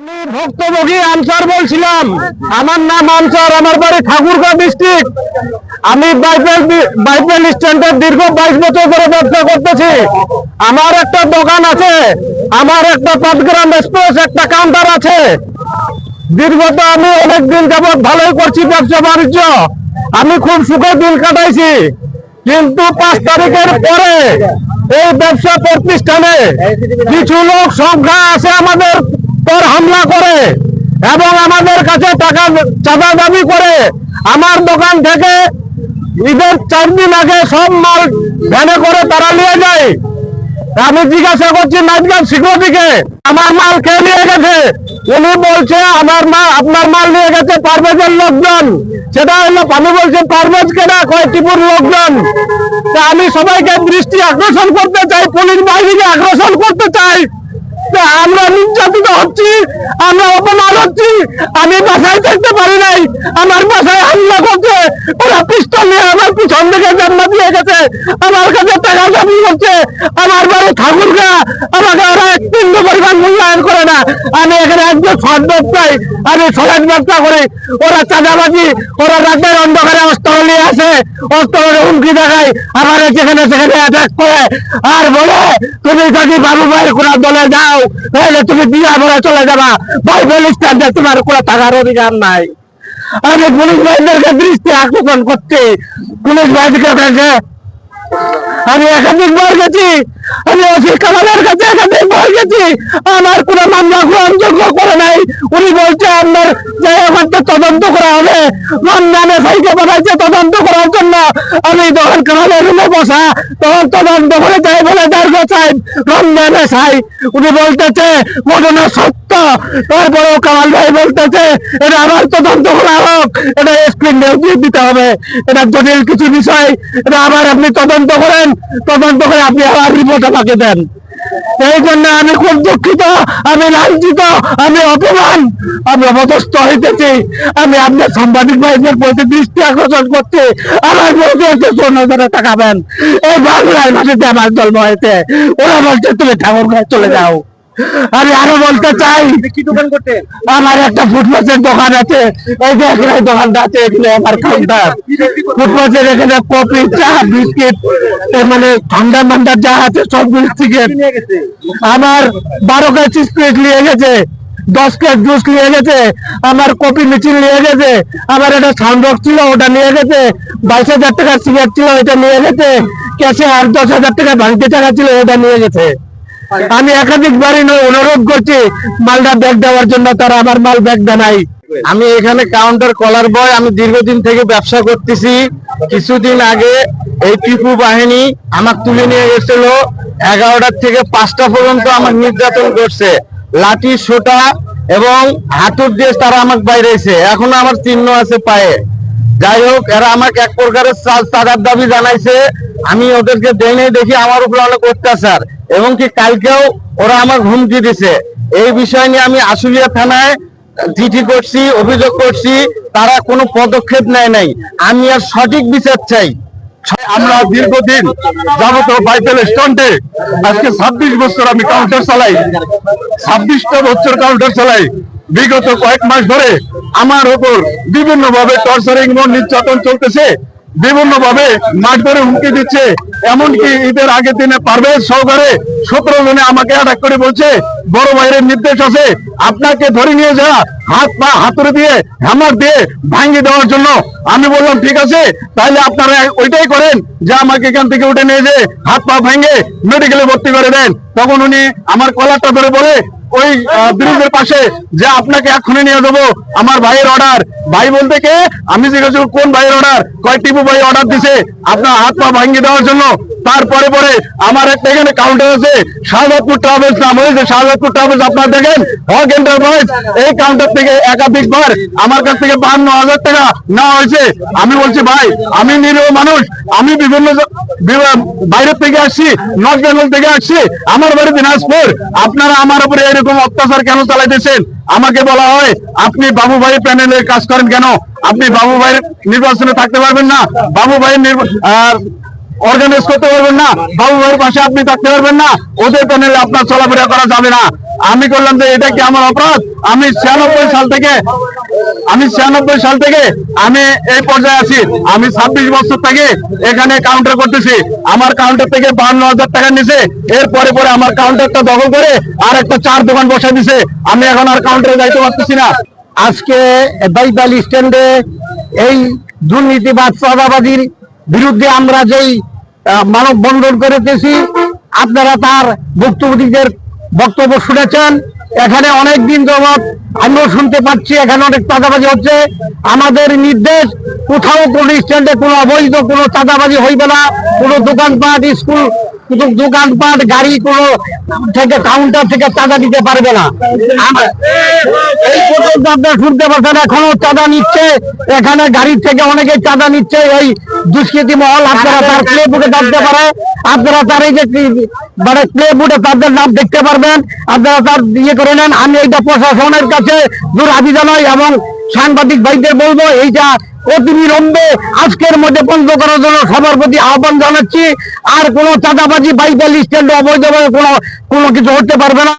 আমি ভক্তভোগী আনসার বলছিলাম। আমার নাম আনসার, আমার বাড়ি ডিস্ট্রিক্ট আমি বাইপেল বাইপেল স্ট্যান্ডের দীর্ঘ বাইশ বছর ধরে ব্যবসা করতেছি। আমার একটা দোকান আছে, আমার একটা এক্সপ্রেস একটা কাউন্টার আছে। আমি অনেকদিন ভালোই করছি ব্যবসা বাণিজ্য। আমি খুব সুখে দিন কাটাইছি। কিন্তু পাঁচ তারিখের পরে এই ব্যবসা প্রতিষ্ঠানে কিছু লোক সংখ্যা আছে আমাদের। পর হামলা করে এবং আমাদের কাছে টাকা চাঁদা দাবি করে, আমার দোকান থেকে ঈদের চার দিন আগে সব মাল ভ্যানে করে তারা নিয়ে যায়। আমি জিজ্ঞাসা করছি নাইটগান সিকিউরিটিকে আমার মাল কে নিয়ে গেছে? উনি বলছে, আমার মা, আপনার মাল নিয়ে গেছে পারভেজের লোকজন। সেটা হলো, আমি বলছি, পারভেজ কেনা? কয় টিপুর লোকজন? তা আমি সবাইকে দৃষ্টি আকর্ষণ করতে চাই, পুলিশ বাহিনীকে আকর্ষণ করতে চাই। তা আমরা নির্যাতিত আমরা অপমান হচ্ছি আমি বাসায় থাকতে পারি নাই। আমার বাসায় হামলা করছে, ওরা পিস্তল নিয়ে আমার পিছন থেকে জান্না দিয়ে গেছে, আমার কাছে টাকা দাবি করছে আমার বাড়ি ঠাকুরগা, আমাকে ওরা এক পরিমাণ মূল্যায়ন করে না। আমি এখানে একজন সৎ ব্যবসায়ী। আমি সমাজ ব্যবসা করি। ওরা চাঁদাবাজি, ওরা রাতের অন্ধকারে অস্ত্র নিয়ে আসে। অস্ত্র হুমকি দেখায়। আমার যেখানে সেখানে অ্যাটাক করে। আর বলে, তুমি যদি বাবু ভাইয়ের কোন দলে যাও, তাহলে তুমি বিয়া ভরে চলে যাবা। বাইবেল স্ট্যান্ডে তোমার কোনো থাকার অধিকার নাই। আমি পুলিশ ভাইদেরকে দৃষ্টি আকর্ষণ করছি। পুলিশ ভাইদেরকে আমি একাধিক বার গেছি। আমি অফিস কামালের কাছে একাধিক বার গেছি। আমার কোনো মামলা গ্রহণযোগ্য করে নাই। উনি বলছে, আপনার যে তদন্ত করা হবে। রমজানে সাইকে বানাইছে তদন্ত করার জন্য। আমি তখন কামালের রুমে বসা, তখন তদন্ত করে যাই বলে দীর্ঘ সাহেব রমজানে সাই উনি বলতেছে, ঘটনা সত্য। তারপরেও কামাল ভাই বলতেছে, এটা আবার তদন্ত করা হোক। এটা স্ক্রিন দিতে হবে। এটা জটিল কিছু বিষয়। এটা আবার আপনি তদন্ত করেন। তদন্ত করে আপনি আবার রিপোর্ট আমাকে দেন। এই জন্য আমি খুব দুঃখিত, আমি লাঞ্ছিত, আমি অপমান, আমি অপদস্থ হইতেছি। আমি আপনার সাংবাদিক ভাইদের প্রতি দৃষ্টি আকর্ষণ করছি। আমার বলতে হচ্ছে সোনাদারে তাকাবেন। এই বাংলার মাটিতে আমার জন্ম হয়েছে। ওরা বলছে, তুমি ঠাকুর চলে যাও। আমি আরও বলতে চাই। কি দোকান করতে? আমার একটা ফুটপাথের দোকান আছে। এই যে এখানে দোকানটা আছে এখানে আমার কাউন্টার ফুটপাথের এখানে কফি চা বিস্কিট মানে ঠান্ডা মান্ডা যা আছে সব বিস্কিট নিয়ে গেছে? আমার বারো কেজি স্প্রিট নিয়ে গেছে দশ কেজি জুস নিয়ে গেছে আমার কপি মিছিল নিয়ে গেছে আমার একটা সাউন্ড বক্স ছিল ওটা নিয়ে গেছে বাইশ হাজার টাকার সিগারেট ছিল ওটা নিয়ে গেছে ক্যাশে আর দশ হাজার টাকা ভাঙতে টাকা ছিল ওটা নিয়ে গেছে। আমি একাধিক বাড়ি অনুরোধ করছি, মালটা ব্যাগ দেওয়ার জন্য, তারা আমার মাল ব্যাগ দেনাই। আমি এখানে কাউন্টার কলার বয় আমি দীর্ঘদিন থেকে ব্যবসা করতেছি। কিছুদিন আগে এই টিপু বাহিনী আমার তুলে নিয়ে গেছিল। এগারোটার থেকে পাঁচটা পর্যন্ত আমার নির্যাতন করছে। লাঠি, সোটা এবং হাতুর দিয়ে তারা আমাকে বাইরেছে। এখনও আমার চিহ্ন আছে পায়ে। যাই হোক, এরা আমাকে এক প্রকারের চাঁদার দাবি জানাইছে। আমি ওদেরকে দেনে দেখি, আমার উপর অনেক অত্যাচার। এবং কি কালকেও ওরা আমার হুমকি দিছে। এই বিষয় নিয়ে আমি আশুলিয়া থানায় চিঠি করছি, অভিযোগ করছি, তারা কোনো পদক্ষেপ নেয় নাই। আমি আর সঠিক বিচার চাই। আমরা দীর্ঘদিন যাবত বাইবেল আজকে ছাব্বিশ বছর আমি কাউন্টার চালাই। ছাব্বিশটা বছর কাউন্টার চালাই। বিগত কয়েক মাস ধরে আমার উপর বিভিন্ন ভাবে টর্চারিং এবং নির্যাতন চলতেছে। বিভিন্ন ভাবে মাঠ ধরে হুমকি দিচ্ছে। এমনকি ঈদের আগের দিনে পারভেজ সহকারে সতেরো জনে আমাকে অ্যাটাক করে বলছে, বড় ভাইয়ের নির্দেশ আছে, আপনাকে ধরে নিয়ে যা, হাত পা হাতুড়ে দিয়ে হ্যামার দিয়ে ভাঙিয়ে দেওয়ার জন্য। আমি বললাম, ঠিক আছে তাহলে আপনারা ওইটাই করেন, যে আমাকে এখান থেকে উঠে নিয়ে যে হাত পা ভেঙে মেডিকেলে ভর্তি করে দেন। তখন উনি আমার কলারটা ধরে বলে ওই ব্রিজের পাশে যে আপনাকে এক্ষুনি নিয়ে যাব আমার ভাইয়ের অর্ডার ভাই বলতে কে? আমি জিজ্ঞাসা কোন ভাইয়ের অর্ডার কয় টিপু ভাই অর্ডার দিছে? আপনার হাত পা ভাঙিয়ে দেওয়ার জন্য। তারপরে পরে আমার একটা এখানে কাউন্টার আছে শাহজাদপুর ট্রাভেলস নাম। হয়েছে শাহজাদপুর ট্রাভেলস আপনারা দেখেন? হক এন্টারপ্রাইজ এই কাউন্টার থেকে একাধিকবার আমার কাছ থেকে বাহান্ন হাজার টাকা নেওয়া হয়েছে। আমি বলছি ভাই আমি নিরীহ মানুষ। আমি বিভিন্ন বাইরের থেকে আসছি থেকে আসছি আমার বাড়ি দিনাজপুর। আপনারা আমার উপরে এরকম অত্যাচার কেন চালাইতেছেন? আমাকে বলা হয়, আপনি বাবু ভাই কাজ করেন কেন? আপনি বাবু ভাইয়ের নির্বাচনে থাকতে পারবেন না বাবু ভাইয়ের অর্গানাইজ করতে পারবেন না বাবু ভাইয়ের পাশে আপনি থাকতে পারবেন না, ওদের প্যানেলে আপনার চলাফেরা করা যাবে না। আমি করলাম যে, এটা কি আমার অপরাধ? আমি ছিয়ানব্বই সাল থেকে আমি ছিয়ানব্বই সাল থেকে আমি এই পর্যায়ে আছি। আমি ছাব্বিশ বছর থেকে এখানে কাউন্টার করতেছি। আমার কাউন্টার থেকে বান্ন হাজার টাকা নিছে। এরপরে পরে আমার কাউন্টারটা দখল করে আর একটা চার দোকান বসে দিছে। আমি এখন আর কাউন্টারে যাইতে পারতেছি না। আজকে বাইপাল স্ট্যান্ডে এই দুর্নীতিবাদ চাঁদাবাজির বিরুদ্ধে আমরা যেই আহ, মানববন্ধন করেতেছি আপনারা তার ভুক্তভোগীদের বক্তব্য শুনেছেন। এখানে অনেক দিন যাবৎ আমিও শুনতে পাচ্ছি, এখানে অনেক চাঁদাবাজি হচ্ছে। আমাদের নির্দেশ, কোথাও কোনো স্ট্যান্ডে কোনো অবৈধ কোনো চাঁদাবাজি হইবে না। কোনো দোকানপাট, স্কুল কোনো দোকানপাট গাড়ি কোনো থেকে কাউন্টার থেকে চাঁদা দিতে পারবে না। এই পর্যন্ত আপনারা শুনতে পাচ্ছেন, এখনও চাঁদা নিচ্ছে। এখানে গাড়ির থেকে অনেকে চাঁদা নিচ্ছে, এই দুষ্কৃতি মহল। আপনারা তার প্লে বুটে দেখতে পারে। আপনারা তার এই যে মানে প্লে বুটে তাদের নাম দেখতে পারবেন। আপনারা তার ইয়ে করে নেন। আমি এইটা প্রশাসনের কাছে দূর আবি জানাই এবং সাংবাদিক ভাইদের বলব, এইটা অতি বিলম্বে আজকের মধ্যে বন্ধ করার জন্য সবার প্রতি আহ্বান জানাচ্ছি, আর কোনো চাঁদাবাজি বাইপাল স্ট্যান্ড অবৈধভাবে কোনো কোনো কিছু হতে পারবে না।